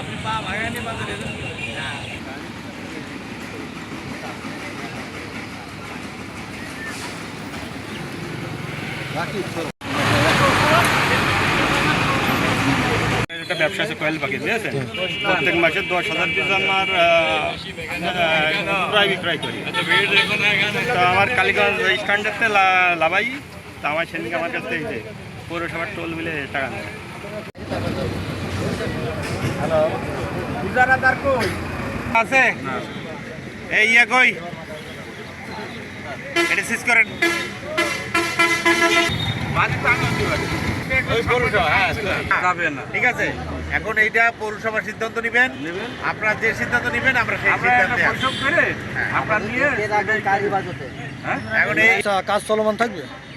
আপনি পা কয়েল প্রত্যেক মাসে দশ হাজার পিস আমার ক্রয় বিক্রয় করি। তো আমার কালীগঞ্জ স্ট্যান্ডার্ডতে লাভাই, তো আমার সেদিকে আমার কাছ থেকে পৌরসভার টোল মিলে টাকা আছে। এই ইয়ে কই? এটা শেষ করেন। ঠিক আছে। এখন এইটা পৌরসভা সিদ্ধান্ত নিবেন। আপনারা যে সিদ্ধান্ত নেবেন আমরা সেই সিদ্ধান্তে। এখন এই আচ্ছা, কাজ চলমান থাকবে?